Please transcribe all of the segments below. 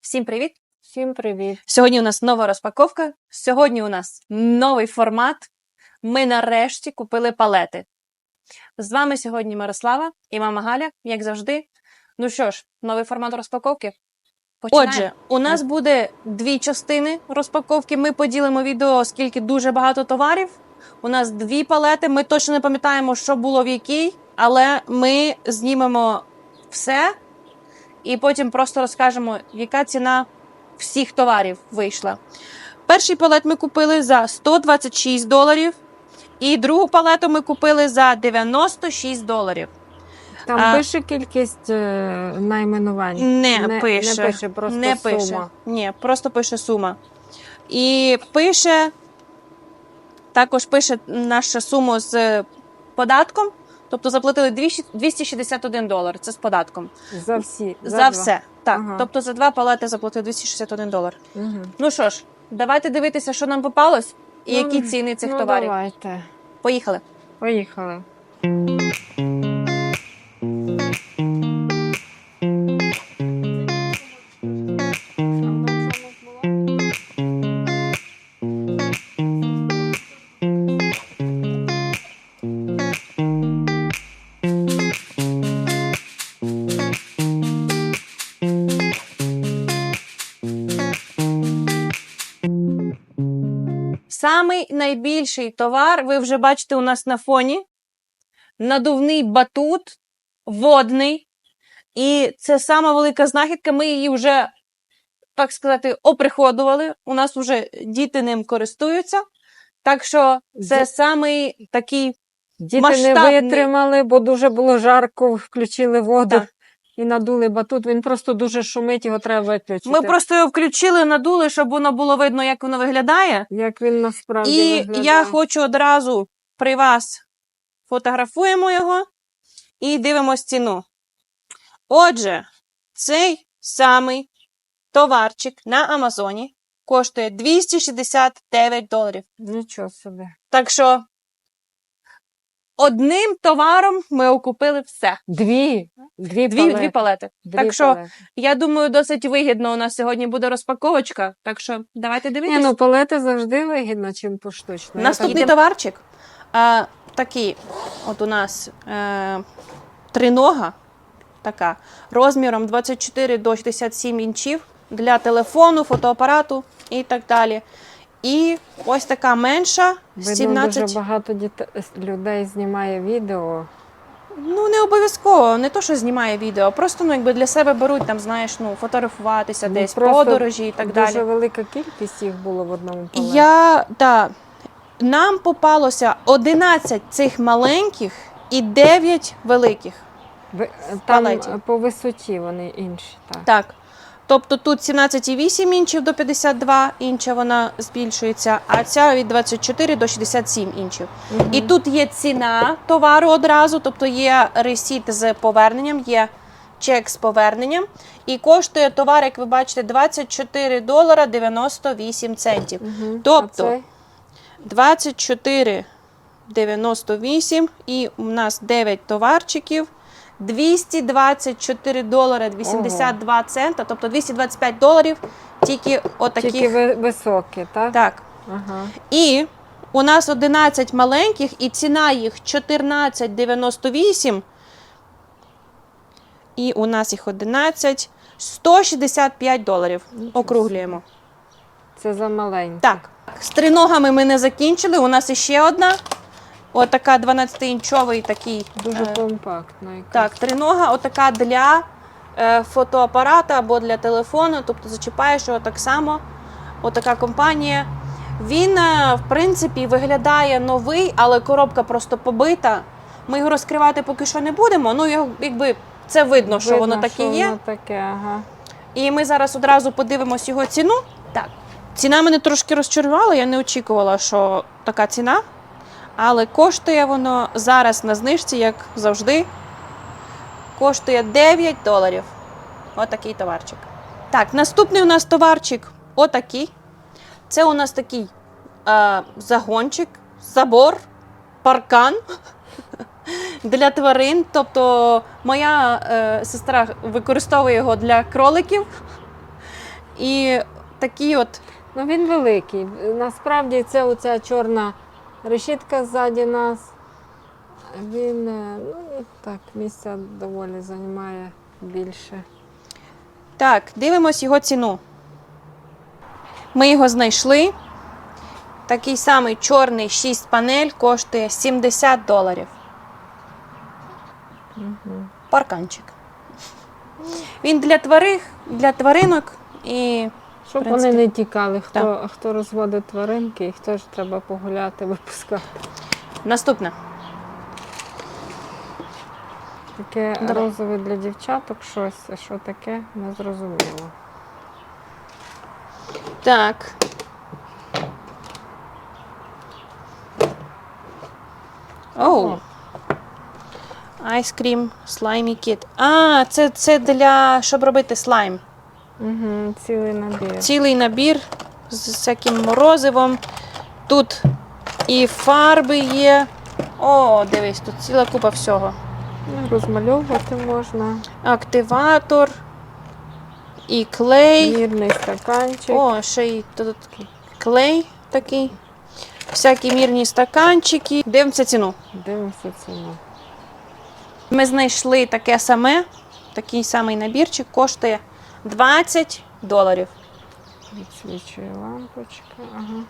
Всім привіт! Всім привіт. Сьогодні у нас нова розпаковка. Сьогодні у нас новий формат. Ми нарешті купили палети. З вами сьогодні Мирослава і мама Галя, як завжди. Ну що ж, новий формат розпаковки. Починаємо. Отже, у нас буде дві частини розпаковки. Ми поділимо відео, оскільки дуже багато товарів. У нас дві палети. Ми точно не пам'ятаємо, що було в якій, але ми знімемо все і потім просто розкажемо, яка ціна всіх товарів вийшла. Перший палет ми купили за 126 доларів, і другу палету ми купили за 96 доларів. Там А- пише кількість е, найменувань. Не, Не- пише. не пише, просто не сума. пише. Ні, просто пише сума. І пише, також пише наша сума з податком. Тобто заплатили 261 долар. Це з податком. За всі. За, за все. Так. Ага. Тобто за два палети заплатили 261 долар. Угу. Ну що ж, давайте дивитися, що нам попалось, і Ну, які ціни цих ну, товарів. Давайте. Поїхали. Поїхали. Самий найбільший товар, ви вже бачите у нас на фоні. Надувний батут, водний. І це сама велика знахідка. Ми її вже, так сказати, оприходували. У нас вже діти ним користуються. Так що це Ді- самий такий Діти Масштабний. не витримали, бо дуже було жарко, включили воду Так. І надули батут. Він просто дуже шумить, його треба виключити. Ми просто його включили, надули, щоб воно було видно, як воно виглядає. Як він насправді І виглядає. я хочу одразу при вас фотографуємо його і дивимось ціну. Отже, цей самий товарчик на Амазоні коштує 269 доларів. Нічого собі. Так що одним товаром ми окупили все. Дві. Дві, Дві, палети. дві палети. Дві так що палети. я думаю, досить вигідно у нас сьогодні буде розпаковочка. Так що давайте дивитися. Ні, ну палети завжди вигідно, чим поштучно. Наступний так- товарчик а, такий, от у нас е, тринога, така, розміром 24 до 67 інчів для телефону, фотоапарату і так далі. І ось така менша, Видно, 17. дуже багато дітей, людей знімає відео. Ну, не обов'язково, не то, що знімає відео, просто ну, якби для себе беруть, там, знаєш, ну, фотографуватися Ну, десь, подорожі і так дуже далі. велика кількість їх було в одному палеті. Я, да, нам попалося 11 цих маленьких і 9 великих. Ви- Там палеті. по висоті вони інші. Так. Так. Тобто тут 17,8 інчів до 52 інча вона збільшується, а ця від 24 до 67 інчів. Мгм. І тут є ціна товару одразу, тобто є ресіт з поверненням, є чек з поверненням. І коштує товар, як ви бачите, 24 долара 98 центів. Мгм. тобто- А цей? 24,98 і у нас 9 товарчиків. 224 долари 82 цента, тобто 225 доларів тільки отаких. Тільки ви- високі, так? Так. Ага. І у нас 11 маленьких, і ціна їх 14,98. І у нас їх 11, 165 доларів. Округлюємо. Це за маленькі. Так, з триногами ми не закінчили. У нас іще одна. Отака 12-інчовий такий. Дуже е, компактно. якось. так, тринога, отака для е, фотоапарата або для телефону. Тобто зачіпаєш його так само. Отака компанія. Він, е, в принципі, виглядає новий, але коробка просто побита. Ми його розкривати поки що не будемо. Ну, його, якби це видно, що Видно, воно таке є. Воно таке, ага. І ми зараз одразу подивимось його ціну. Так. Ціна мене трошки розчарувала, я не очікувала, що така ціна. Але коштує воно зараз на знижці, як завжди. Коштує 9 доларів. Отакий товарчик. Так, наступний у нас товарчик отакий. Це у нас такий е, загончик, забор, паркан для тварин. Тобто моя е, сестра використовує його для кроликів. і такі от. Ну він великий. Насправді це оця чорна решітка ззаді нас. Він е, ну, так, місця доволі займає більше. Так, дивимось його ціну. Ми його знайшли. Такий самий чорний 6 панель коштує 70 доларів. Угу. Парканчик. Він для тварин, для тваринок і Щоб вони не тікали, хто, хто розводить тваринки, їх теж треба погуляти, випускати. наступне. Таке Давай. розове для дівчаток щось, що таке, не зрозуміло. Так. Оу. Cream slimy kit. А, це, це для щоб робити слайм. Угу, цілий набір. Цілий набір з всяким морозивом. Тут і фарби є. О, дивись, тут ціла купа всього. Ну, Розмальовувати можна. Активатор і клей. Мірний стаканчик. О, ще й тут клей такий. Всякі мірні стаканчики. Дивимося ціну. Дивимося ціну. Ми знайшли таке саме, такий самий набірчик, коштує 20 доларів. Відсвічує лампочка. Ага.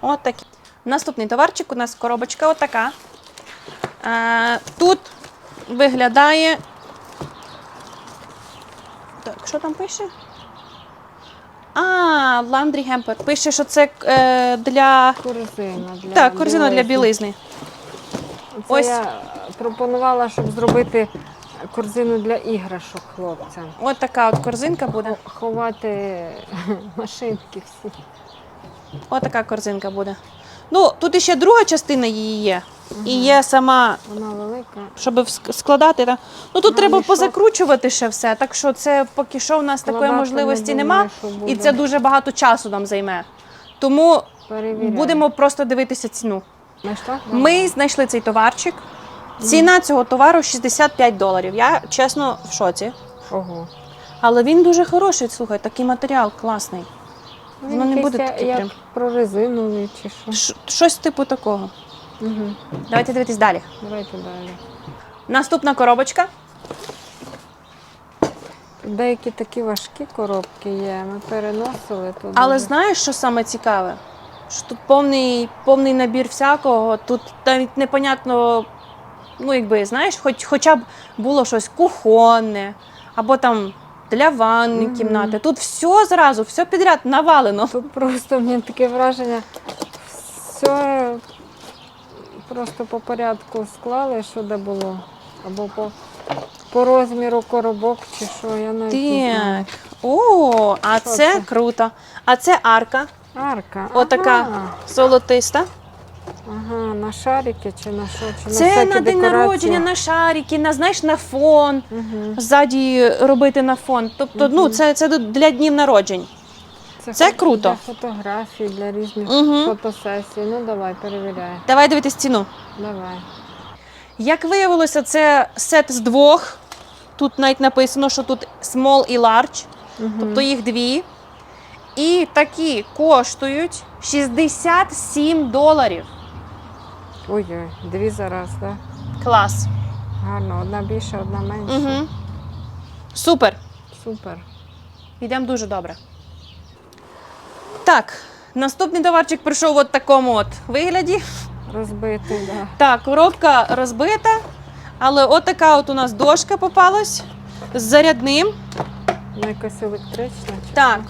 От такий. Наступний товарчик у нас коробочка отака. А, тут виглядає. Так, що там пише? А, Laundry Hamper. Пише, що це е, для. Корзина для Так, корзина для білизни. Це Ось. я пропонувала, щоб зробити корзину для іграшок хлопцям. От така от корзинка буде. Ховати машинки всі. От така корзинка буде. Ну, тут іще друга частина її є. І є сама, Вона велика. щоб складати. та- Ну тут А, треба мішок? позакручувати ще все. Так що це поки що в нас такої можливості не нема. думаю, що буде. І це дуже багато часу нам займе. Тому Перевіряю. будемо просто дивитися ціну. Знайшла? Ми знайшли цей товарчик. Ціна цього товару 65 доларів. Я чесно в шоці. Ого. Але він дуже хороший, слухай, такий матеріал класний. Воно не буде таке як прям. прорезиновий чи що. Ш- Щось типу такого. Угу. Давайте дивитись далі. Давайте далі. Наступна коробочка. Деякі такі важкі коробки є. Ми переносили тут. Але знаєш, що саме цікаве? Що тут повний, повний набір всякого, тут навіть непонятно, ну якби, знаєш, хоч, хоча б було щось кухонне, або там для ванни Мгм. кімнати. Тут все зразу, все підряд навалено. Тут просто в мене таке враження. Все просто по порядку склали, що де було. Або по, по розміру коробок, чи що, я навіть не знаю. Так. О, а це, це? круто. А це арка, Арка. отака Ага. золотиста. Ага, на шарики чи на що? Чи Це всякі на день декорації? народження, на шарики, на знаєш, на фон. Угу. Ззаді робити на фон. Тобто, ну, це, це для днів народжень. Це фото- круто. Для фотографій, для різних Угу. фотосесій. Ну давай, перевіряй. Давай дивитись ціну. Давай. Як виявилося, це сет з двох. Тут навіть написано, що тут small і large, Угу. тобто їх дві. І такі коштують 67 доларів. Ой-ой, дві зараз, так? Клас. Гарно, одна більша, одна менша. Угу. Супер. Супер. Йдемо дуже добре. Так, наступний товарчик прийшов от такому от вигляді. Розбитий, да. Так, коробка розбита, але от така от у нас дошка попалась з зарядним. Вона якась електрична. чи Так,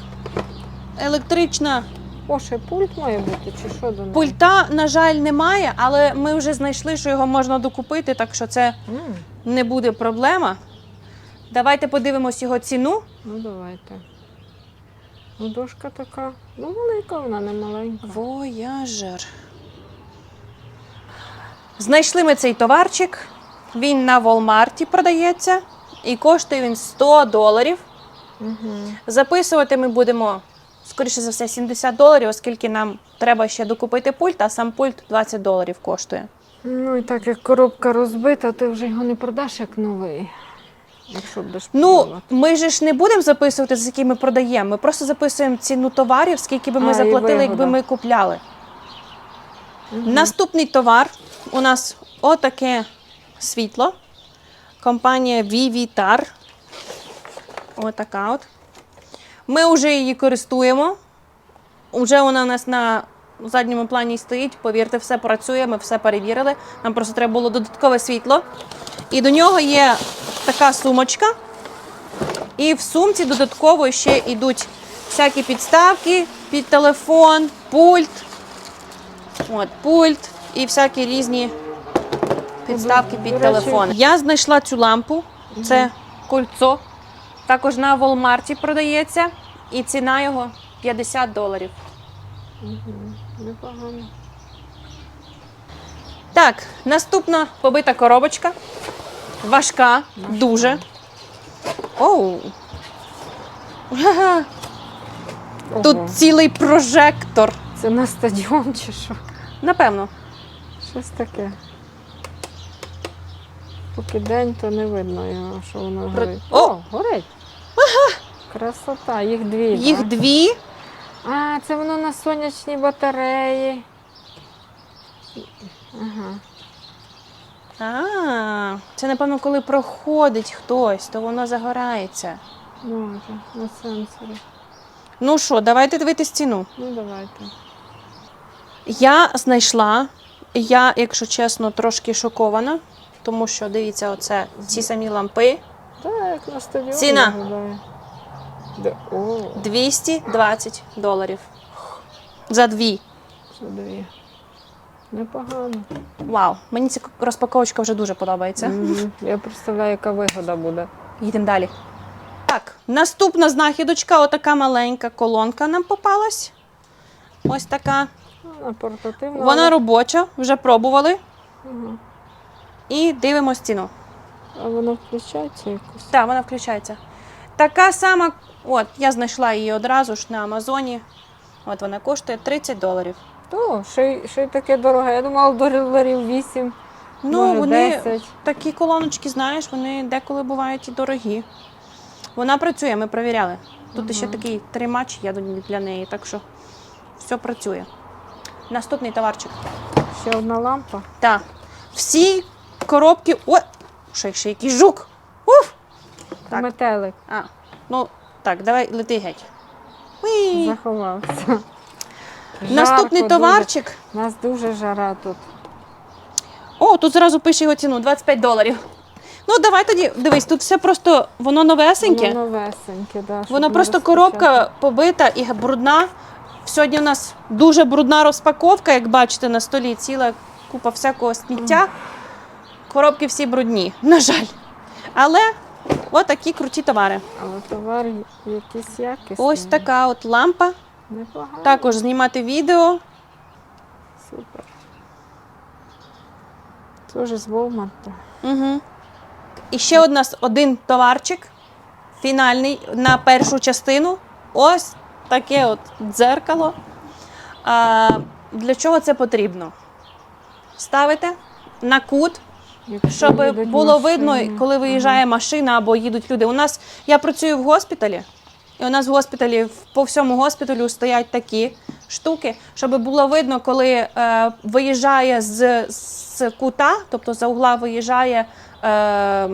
електрична? О, ще пульт має бути, чи що до неї? пульта, на жаль, немає, але ми вже знайшли, що його можна докупити, так що це М, не буде проблема. Давайте подивимось його ціну. Ну, давайте. Ну, дошка така. Ну, велика, вона не маленька. Voyager. Знайшли ми цей товарчик. Він на Walmart продається і коштує він 100 доларів. Угу. Записувати ми будемо, скоріше за все, 70 доларів, оскільки нам треба ще докупити пульт, а сам пульт 20 доларів коштує. Ну, і так як коробка розбита, ти вже його не продаш як новий. Якщо будеш Ну, ми же ж не будемо записувати, за які ми продаємо. Ми просто записуємо ціну товарів, скільки би ми А, і заплатили, якби вигода. ми купляли. Наступний товар у нас отаке світло. Компанія Vivitar. Отака от. Ми вже її користуємо. Уже вона у нас на задньому плані стоїть. Повірте, все працює, ми все перевірили. Нам просто треба було додаткове світло. І до нього є така сумочка. І в сумці додатково ще йдуть всякі підставки під телефон, пульт. От, пульт і всякі різні підставки під телефон. Я знайшла цю лампу. Це кольцо. Також на Walmart продається. І ціна його 50 доларів. Непогано. Так, наступна побита коробочка. Важка, дуже. Оу. Тут Ого. цілий прожектор. Це на стадіон чи що? Напевно. Щось таке. Поки день, то не видно його, що воно горить. О, горить! Красота, їх дві. Їх так? дві. А, це воно на сонячній батареї. Ага. А, це напевно, коли проходить хтось, то воно загорається. Може, на сенсорі. Ну що, давайте дивитись ціну. Ну давайте. Я знайшла, я, якщо чесно, трошки шокована, тому що дивіться, оце ці самі лампи Так, на стадіоні Ціна. Де- О, 220 доларів. За дві. це дві. Непогано. Вау, мені ця розпаковочка вже дуже подобається. Мгм. Я представляю, яка вигода буде. Їдемо далі. Так, наступна знахідочка, отака маленька колонка нам попалась. Ось така. Вона портативна. Вона але- робоча, вже пробували. Ага. І дивимось ціну. А воно включається якось? Так, вона включається. Така сама, от, я знайшла її одразу ж на Амазоні. От вона коштує 30 доларів. То, ще, й- ще й таке дороге. Я думала, доларів 8. Ну, може, вони 10. такі колоночки, знаєш, вони деколи бувають і дорогі. Вона працює, ми перевіряли. Тут ще такий тримач є для неї, так що все працює. Наступний товарчик. Ще одна лампа. Так. Всі коробки. О! Ще, ще якийсь жук. Уф! Так. Метелик А, ну так, давай лети геть. Уй! заховався. Наступний Жарко товарчик. Дуже. У нас дуже жара тут. О, тут зразу пише його ціну 25 доларів. Ну, давай тоді, дивись, тут все просто воно новесеньке. Воно новесеньке, да, щоб Воно не просто коробка побита і брудна. Сьогодні у нас дуже брудна розпаковка, як бачите, на столі ціла купа всякого сміття. Коробки всі брудні, на жаль. Але отакі круті товари. Але товар якийсь якісний. Ось така от лампа. Непогано. Також знімати відео. Супер. Тоже з Волмарта. Угу. І ще одна, один товарчик, фінальний на першу частину. Ось таке от дзеркало. А, для чого це потрібно? Ставите на кут, щоб було видно, коли виїжджає машина або їдуть люди. У нас я працюю в госпіталі, і у нас в госпіталі по всьому госпіталю стоять такі штуки, щоб було видно, коли е, виїжджає з, з кута, тобто за угла виїжджає е,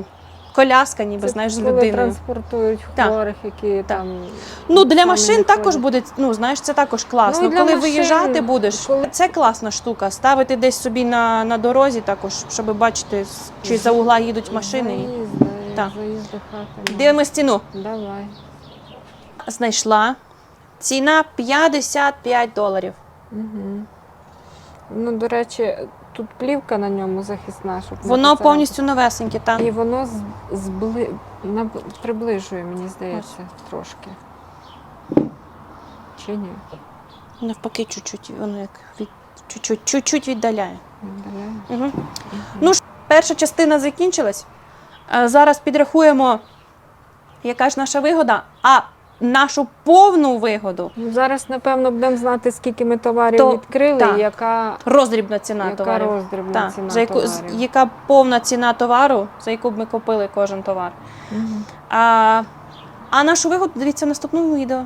коляска, ніби Це знаєш, з коли людиною. транспортують Так. хворих, які там. Ну, для самі машин не також ходять. буде, ну знаєш, це також класно. Ну, і для коли машин, виїжджати будеш, коли- це класна штука. Ставити десь собі на, на дорозі також, щоб бачити, з- чи за угла їдуть машини. і- Заїзди, Так. заїзди хати. Дивимось ціну. Давай. Знайшла. Ціна 55 доларів. Угу. Ну, до речі, тут плівка на ньому захисна, щоб не Воно поцарапати. повністю новесеньке, так. І воно з, збли... на... приближує, мені здається, трошки. Чи ні? Навпаки, чуть-чуть, воно як від... чуть-чуть, чуть-чуть віддаляє. Віддаляє? Угу. Ну ж, перша частина закінчилась. Е, Зараз підрахуємо, яка ж наша вигода. А нашу повну вигоду. Ну, Зараз, напевно, будемо знати, скільки ми товарів То- відкрили так. і яка, Роздрібна ціна яка товарів. роздрібна Так, ціна за яку, з- товарів. яка повна ціна товару, за яку б ми купили кожен товар. Мгм. А, а нашу вигоду дивіться в наступному відео.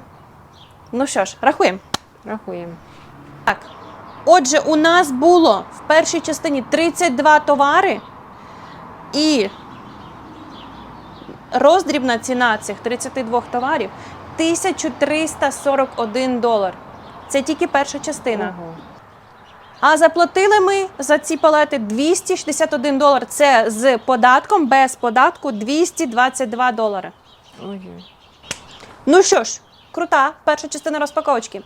Ну що ж, рахуємо. Рахуємо. Так. Отже, у нас було в першій частині 32 товари, і роздрібна ціна цих 32 товарів 1341 долар. Це тільки перша частина. Ого. А заплатили ми за ці палети 261 долар. Це з податком, без податку 222 долари. Ой. Ну що ж, крута перша частина розпаковочки.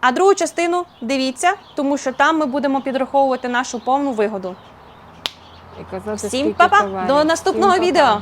А другу частину дивіться, тому що там ми будемо підраховувати нашу повну вигоду. І казати, Всім па-па, до наступного Всім відео.